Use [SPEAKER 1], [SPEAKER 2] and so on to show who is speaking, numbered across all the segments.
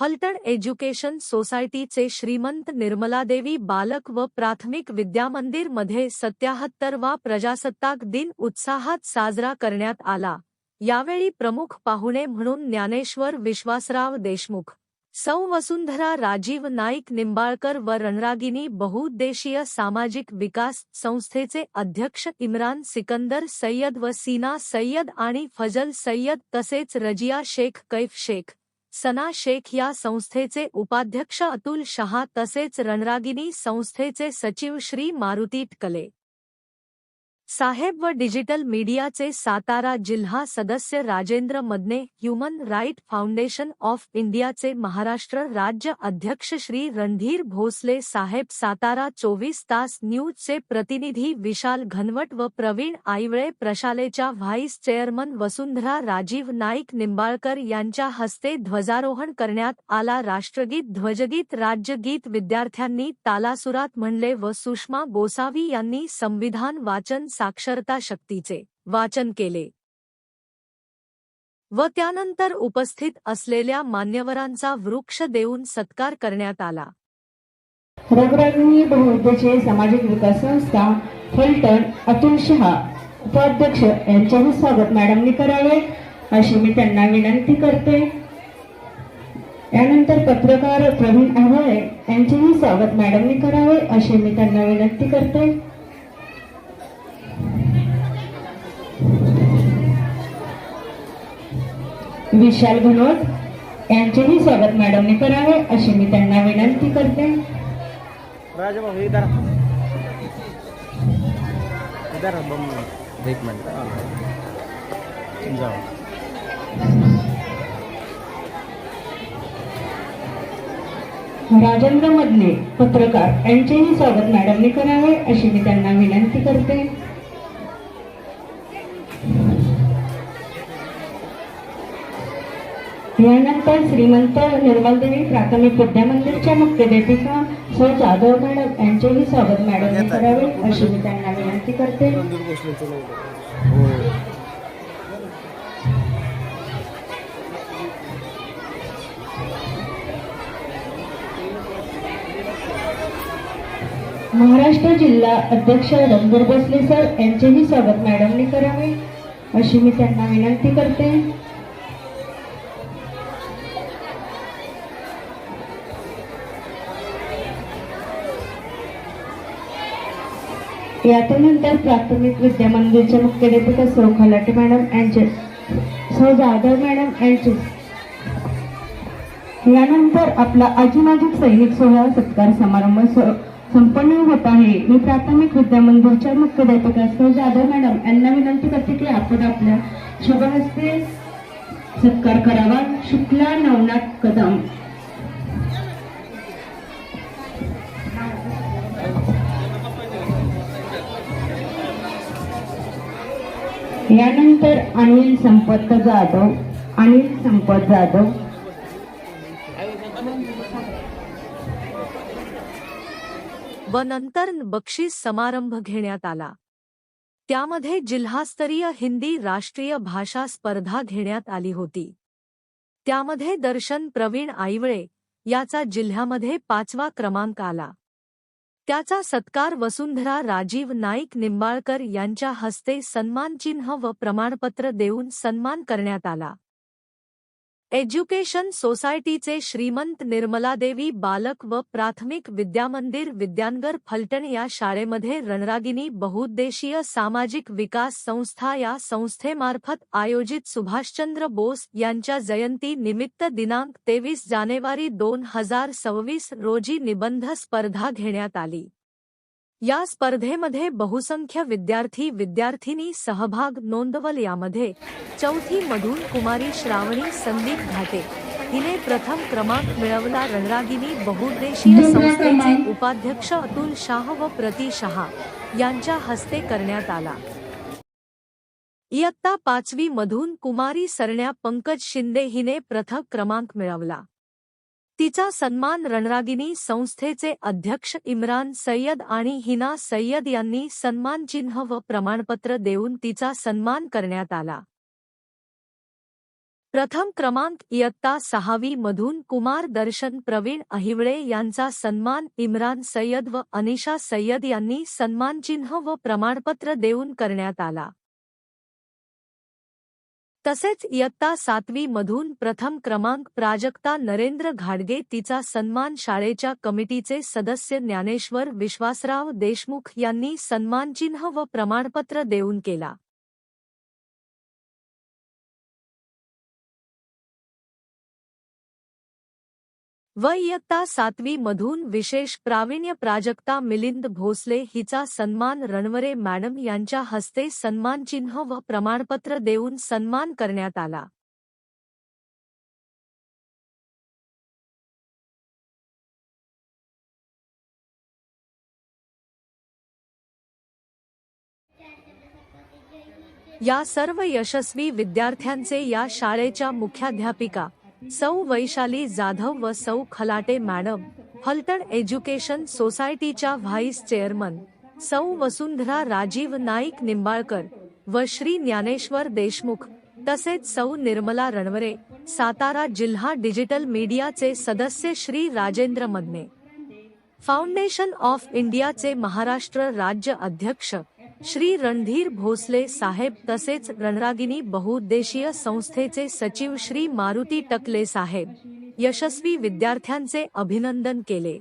[SPEAKER 1] हलतड education सोसायटीचे श्रीमंत निर्मलादेवी बालक व प्राथमिक विद्यामंदिरमध्ये सत्याहत्तरवा प्रजासत्ताक दिन उत्साहात साजरा करण्यात आला. यावेळी प्रमुख पाहुणे म्हणून ज्ञानेश्वर विश्वासराव देशमुख सौ वसुंधरा राजीव नाईक निंबाळकर व रणरागिनी बहुउद्देशीय सामाजिक विकास संस्थेचे अध्यक्ष इम्रान सिकंदर सय्यद व सीना सय्यद आणि फजल सय्यद तसेच रजिया शेख कैफ शेख सना शेख या संस्थेचे उपाध्यक्ष अतुल शहा तसेच रणरागिनी संस्थेचे सचिव श्री मारुती टकले. साहेब व डिजिटल मीडियाचे सातारा जिल्हा सदस्य Rajendra Madane human right foundation of इंडियाचे महाराष्ट्र राज्य अध्यक्ष श्री रणधीर भोसले साहेब सातारा चोवीस तास न्यूजचे प्रतिनिधी विशाल घनवट व प्रवीण आईवळे प्रशालेच्या व्हाईस चेअरमन वसुंधरा राजीव नाईक निंबाळकर यांच्या हस्ते ध्वजारोहण करण्यात आला. राष्ट्रगीत ध्वजगीत राज्यगीत विद्यार्थ्यांनी तालासुरात म्हणले व सुषमा गोसावी यांनी संविधान वाचन साक्षरता शक्तीचे वाचन केले. व त्यानंतर उपस्थित असलेल्या मान्यवरांचा वृक्ष देऊन सत्कार करण्यात आला.
[SPEAKER 2] रघुरागिनी बहुउद्देशीय सामाजिक विकास संस्था फलटण अतुल शहा उपाध्यक्ष यांच्याही स्वागत मॅडमनी करावे अशी मी त्यांना विनंती करते. यानंतर पत्रकार प्रवीण आव्हाळे यांचेही स्वागत मॅडमनी करावे अशी मी त्यांना विनंती करते. विशाल घनोट यांचेही स्वागत मॅडमनी करावे अशी मी त्यांना विनंती करते.
[SPEAKER 3] एक मिनट.
[SPEAKER 2] राजेंद्र मधले पत्रकार यांचेही स्वागत मॅडमने करावे अशी मी त्यांना विनंती करते. यानंतर श्रीमंत निर्मलदेवी प्राथमिक विद्यामंदिरच्या मुख्याध्यापिका सौ जाधव मॅडम यांचेही स्वागत मॅडमने करावे अशी मी त्यांना विनंती करते. महाराष्ट्र जिल्हा अध्यक्ष रणधीर भोसले सर यांचेही स्वागत मॅडमने करावे अशी मी त्यांना विनंती करते. याच्यानंतर प्राथमिक विद्या विद्यामंदिरच्या मुख्याध्यापिका सौ खलाटे मॅडम यांचे सौ जाधव मॅडम यांचे. यानंतर आपला अजिमाजिक सैनिक सोहळा सत्कार समारंभ संपन्न होत आहे. मी प्राथमिक विद्या विद्यामंदिरच्या मुख्याध्यापिका सौ जाधव मॅडम यांना विनंती करते की आपण आपल्या शुभ हस्ते सत्कार करावा. शुक्ला नवनाथ कदम. यानंतर अनिल संपत जाधव अनिल संपत जाधव.
[SPEAKER 1] व नंतर बक्षीस समारंभ घेण्यात आला. त्यामध्ये जिल्हास्तरीय हिंदी राष्ट्रीय भाषा स्पर्धा घेण्यात आली होती. त्यामध्ये दर्शन प्रवीण आईवळे याचा जिल्ह्यामध्ये पाचवा क्रमांक आला. त्याचा सत्कार वसुंधरा राजीव नाईक निंबाळकर यांच्या हस्ते सन्मानचिन्ह व प्रमाणपत्र देऊन सन्मान करण्यात आला. एज्युकेशन सोसायटीचे श्रीमंत निर्मलादेवी बालक व प्राथमिक विद्यामंदिर विद्यानगर फलटण या शाळेमध्ये रणरागिनी बहुउद्देशीय सामाजिक विकास संस्था या संस्थेमार्फत आयोजित सुभाषचंद्र बोस यांच्या जयंती निमित्त दिनांक तेवीस जानेवारी दोन हजार सव्वीस रोजी निबंध स्पर्धा घेण्यात आली. या स्पर्धेमध्ये बहुसंख्य विद्यार्थी विद्यार्थिनी सहभाग नोंदवल. यामध्ये चौथी मधून कुमारी श्रावणी संदीप घाटे. हिने प्रथम क्रमांक मिळवला रणरागिनी बहुउद्देशीय संस्थेचे उपाध्यक्ष अतुल शाह व प्रति शहा यांच्या हस्ते करण्यात आला. इयत्ता पाचवी मधून कुमारी सरण्या पंकज शिंदे हिने प्रथम क्रमांक मिळवला. तिचा सन्मान रणरागिनी संस्थेचे अध्यक्ष इम्रान सय्यद आणि हिना सय्यद यांनी सन्मानचिन्ह व प्रमाणपत्र देऊन तिचा सन्मान करण्यात आला. प्रथम क्रमांक इयत्ता सहावी मधून कुमार दर्शन प्रवीण अहिवळे यांचा सन्मान इम्रान सय्यद व अनिशा सय्यद यांनी सन्मानचिन्ह व प्रमाणपत्र देऊन करण्यात आला. तसेच इयत्ता सातवी मधून प्रथम क्रमांक प्राजक्ता नरेंद्र घाडगे तिचा सन्मान शाळेच्या कमिटीचे सदस्य ज्ञानेश्वर विश्वासराव देशमुख यांनी सन्मानचिन्ह व प्रमाणपत्र देऊन केला. व इयत्ता सातवी मधून विशेष प्रावीण्य प्राजक्ता मिलिंद भोसले हिचा सन्मान रणवरे मॅडम यांच्या हस्ते सन्मानचिन्ह व प्रमाणपत्र देऊन सन्मान करण्यात आला. या सर्व यशस्वी विद्यार्थ्यांचे या शाळेच्या मुख्याध्यापिका सौ वैशाली जाधव व सौ खलाटे मॅडम फलटण एज्युकेशन सोसायटीच्या व्हाईस चेअरमन सौ वसुंधरा राजीव नाईक निंबाळकर व श्री ज्ञानेश्वर देशमुख तसेच सौ निर्मला रणवरे सातारा जिल्हा डिजिटल मीडियाचे सदस्य श्री राजेंद्र मदने. फाउंडेशन ऑफ इंडियाचे महाराष्ट्र राज्य अध्यक्ष श्री रणधीर भोसले साहेब तसेच रणरागिनी बहुउद्देशीय संस्थेचे सचिव श्री मारुती टकले साहेब यशस्वी विद्यार्थ्यांचे अभिनंदन केले.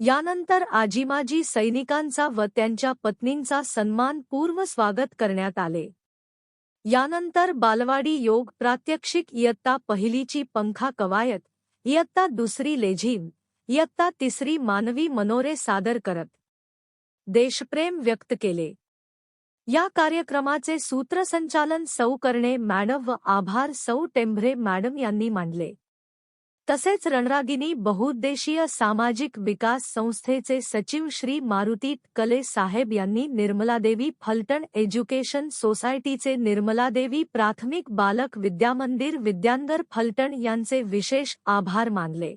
[SPEAKER 1] यानंतर आजीमाजी सैनिकांचा व त्यांच्या पत्नींचा सन्मान पूर्व स्वागत करण्यात आले. यानंतर बालवाडी योग प्रात्यक्षिक इयत्ता पहिलीची पंखा कवायत इयत्ता दुसरी लेझीम इयत्ता तिसरी मानवी मनोरे सादर करत. देशप्रेम व्यक्त केले. या कार्यक्रमाचे सूत्रसंचालन सौ करणे मॅडम व आभार सौ टेंभरे मॅडम यांनी मांडले. तसेच रणरागिनी बहुउद्देशीय सामाजिक विकास संस्थेचे सचिव श्री मारुती कले साहेब यांनी निर्मलादेवी फलटण एज्युकेशन सोसायटीचे निर्मलादेवी प्राथमिक बालक विद्यामंदिर विद्यांगर फलटण यांचे विशेष आभार मानले.